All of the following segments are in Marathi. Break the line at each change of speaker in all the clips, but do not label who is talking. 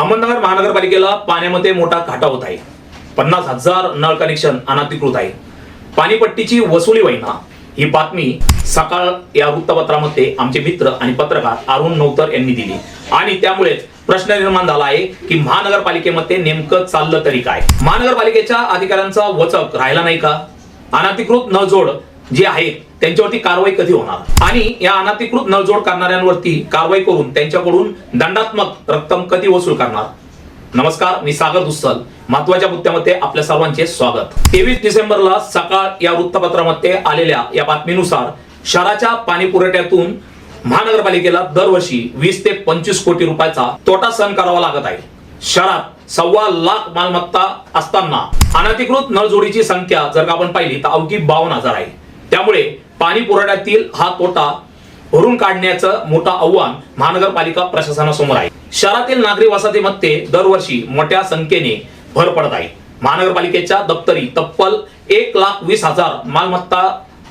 अहमदनगर महानगरपालिकेला पाण्यामध्ये मोठा घाटा होत आहे. पन्नास हजार नळ कनेक्शन अनाधिकृत आहे. पाणीपट्टीची वसुली वैना ही बातमी सकाळ या वृत्तपत्रामध्ये आमचे मित्र आणि पत्रकार अरुण नौतर यांनी दिली. आणि त्यामुळेच प्रश्न निर्माण झाला आहे की महानगरपालिकेमध्ये नेमकं चाललं तरी काय? महानगरपालिकेच्या अधिकाऱ्यांचा वचक राहिला नाही का? अनधिकृत नळजोड जे आहेत त्यांच्यावरती कारवाई कधी होणार? आणि या अनाधिकृत नळजोड करणाऱ्यांवरती कारवाई करून त्यांच्याकडून दंडात्मक रक्कम कधी वसूल करणार? नमस्कार मी सागर दुस्सल. महत्त्वाच्या मुद्द्यामध्ये आपल्या सर्वांचे स्वागत. तेवीस डिसेंबरला सकाळ या वृत्तपत्रामध्ये आलेल्या या बातमीनुसार शहराच्या पाणी पुरवठ्यातून महानगरपालिकेला दरवर्षी वीस ते पंचवीस कोटी रुपयाचा तोटा सहन करावा लागत आहे. शहरात सव्वा लाख मालमत्ता असताना अनधिकृत नळजोडीची संख्या जर का आपण पाहिली तर अवघी बावन्न हजार आहे. त्यामुळे पाणी पुरवठ्यातील हा तोटा भरून काढण्याचं मोठं आव्हान महानगरपालिका प्रशासनासमोर आहे. शहरातील नागरी वसाहतीमध्ये दरवर्षी मोठ्या संख्येने भर पडत आहे. महानगरपालिकेच्या दप्तरी तब्बल एक लाख वीस हजार मालमत्ता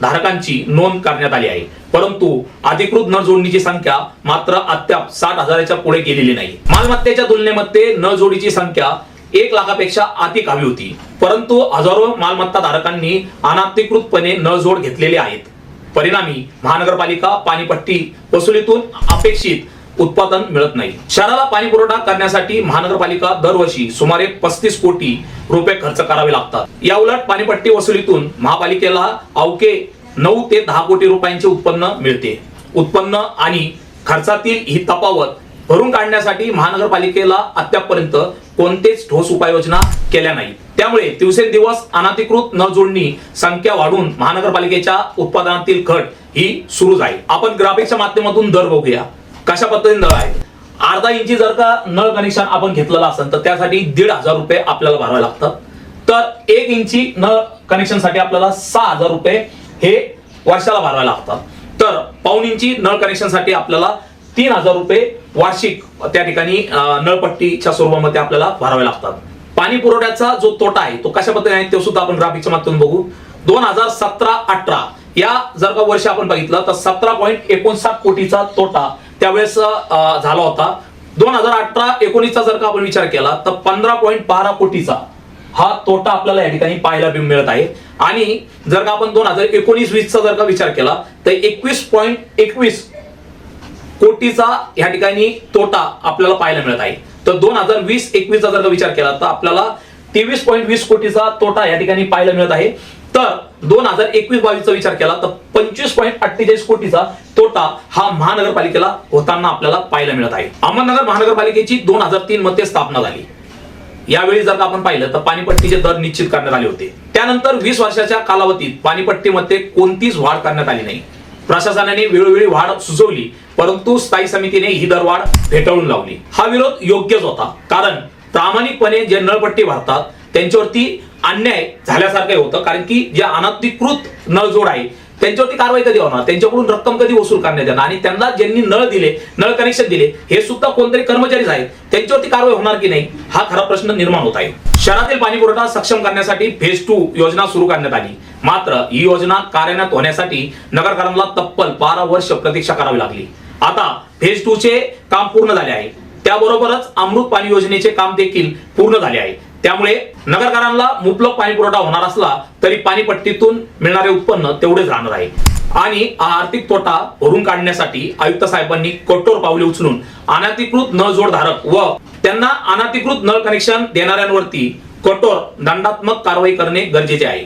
धारकांची नोंद करण्यात आली आहे. परंतु अधिकृत नळ जोडणीची संख्या मात्र अद्याप साठ हजाराच्या पुढे गेलेली नाही. मालमत्तेच्या तुलनेमध्ये नळ जोडीची संख्या एक लाखापेक्षा अधिक हवी होती. परंतु हजारो मालमत्ता धारकांनी अनाधिकृतपणे नळजोड घेतलेले आहेत. परिणामी महानगरपालिका पाणीपट्टी वसुलीतून अपेक्षित उत्पादन मिळत नाही. शहराला पाणी पुरवठा करण्यासाठी महानगरपालिका दरवर्षी सुमारे पस्तीस कोटी रुपये खर्च करावे लागतात. या उलट पाणीपट्टी वसुलीतून महापालिकेला अवके नऊ ते दहा कोटी रुपयांचे उत्पन्न मिळते. उत्पन्न आणि खर्चातील ही तफावत भरून काढण्यासाठी महानगरपालिकेला अद्यापपर्यंत कोणतेच ठोस उपाययोजना केल्या नाही. त्यामुळे दिवसेंदिवस अनाधिकृत न जोडणी संख्या वाढून महानगरपालिकेच्या उत्पादनातील घट ही सुरूच आहे. आपण ग्राफिकच्या माध्यमातून दर बघूया. कशा पद्धतीने दर आहे अर्धा इंची जर का नळ कनेक्शन आपण घेतलेलं असेल तर त्यासाठी दीड हजार रुपये आपल्याला भरावे लागतात. तर एक इंची नळ कनेक्शनसाठी आपल्याला सहा हजार रुपये हे वर्षाला भरावे लागतात. तर पाऊन इंची नळ कनेक्शनसाठी आपल्याला तीन हजार रुपये वार्षिक त्या ठिकाणी नळपट्टीच्या स्वरूपामध्ये आपल्याला भरावे लागतात. पाणी पुरवठ्याचा जो तोटा आहे तो कशा पद्धतीने आहे तो सुद्धा आपण ग्राफिकच्या माध्यमातून बघू. दोन हजार सतरा अठरा या जर का वर्ष आपण बघितलं तर सतरा पॉईंट एकोणसाठ कोटीचा तोटा त्यावेळेस झाला होता. दोन हजार अठरा एकोणीसचा जर का आपण विचार केला तर पंधरा पॉईंट बारा कोटीचा हा तोटा आपल्याला या ठिकाणी पाहायला मिळत आहे. आणि जर का आपण दोन हजार एकोणीस वीसचा जर का विचार केला तर एकवीस पॉईंट एकवीस कोटीचा या ठिकाणी तोटा आपल्याला पाहायला मिळत आहे. तर दोन हजार वीस एकवीसचा जर विचार केला तर आपल्याला तेवीस पॉईंट वीस कोटीचा तोटा या ठिकाणी पाहायला मिळत आहे. तर दोन हजार एकवीस बावीसचा विचार केला तर पंचवीस पॉईंट अठ्ठेचाळीस कोटीचा तोटा हा महानगरपालिकेला होताना आपल्याला पाहायला मिळत आहे. अहमदनगर महानगरपालिकेची दोन हजार तीन मध्ये स्थापना झाली. यावेळी जर का आपण पाहिलं तर पाणीपट्टीचे दर निश्चित करण्यात आले होते. त्यानंतर वीस वर्षाच्या कालावधीत पाणीपट्टीमध्ये कोणतीच वाढ करण्यात आली नाही. प्रशासनाने वेळोवेळी वाढ सुचवली परंतु स्थायी समितीने ही दरवाढ फेटाळून लावली. हा विरोध योग्यच होता कारण प्रामाणिकपणे जे नळपट्टी भरतात त्यांच्यावरती अन्याय झाल्यासारखे होतं कारण की जे अनधिकृत नळजोड आहे त्यांच्यावरती कारवाई कधी होणार? त्यांच्याकडून रक्कम कधी वसूल करण्यात येणार? आणि त्यांना ज्यांनी नळ दिले नळ कनेक्शन दिले हे सुद्धा कोणतरी कर्मचारीच आहेत त्यांच्यावरती कारवाई होणार की नाही? हा खरा प्रश्न निर्माण होत आहे. शहरातील पाणी पुरवठा सक्षम करण्यासाठी फेज टू योजना सुरू करण्यात आली. मात्र ही योजना कार्यान्वित होण्यासाठी नगरकरांना तब्बल बारा वर्ष प्रतीक्षा करावी लागली. आता फेज टू चे काम पूर्ण झाले आहे. त्याबरोबरच अमृत पाणी योजनेचे काम देखील पूर्ण झाले आहे. त्यामुळे नगरकरांना मुबलक पाणी पुरवठा होणार असला तरी पाणीपट्टीतून मिळणारे उत्पन्न तेवढेच राहणार आहे. आणि आर्थिक तोटा भरून काढण्यासाठी आयुक्त साहेबांनी कठोर पावले उचलून अनाधिकृत नळ जोडधारक व त्यांना अनाधिकृत नळ कनेक्शन देणाऱ्यांवरती कठोर दंडात्मक कारवाई करणे गरजेचे आहे.